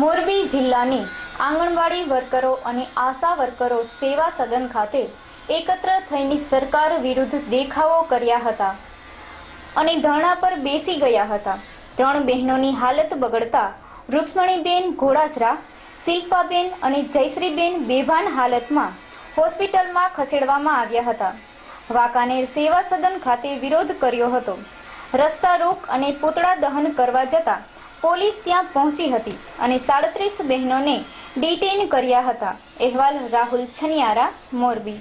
મોરબી જિલ્લાની આંગણવાડી વર્કરો અને આશા વર્કરો સેવા સદન ખાતે એકત્ર થઈને સરકાર વિરુદ્ધ દેખાવો કર્યા હતા અને ધરણા પર બેસી ગયા હતા. ત્રણ બહેનોની હાલત બગડતા રૂક્ષ્મણીબેન ઘોડાસરા, શિલ્પાબેન અને જયશ્રીબેન બેભાન હાલતમાં હોસ્પિટલમાં ખસેડવામાં આવ્યા હતા. વાંકાનેર સેવા સદન ખાતે વિરોધ કર્યો હતો. રસ્તા રોક અને પૂતળા દહન કરવા જતાં પોલીસ ત્યાં પહોંચી હતી અને સાડત્રીસ બહેનોને ડિટેઇન કર્યા હતા. અહેવાલ રાહુલ છનિયારા મોરબી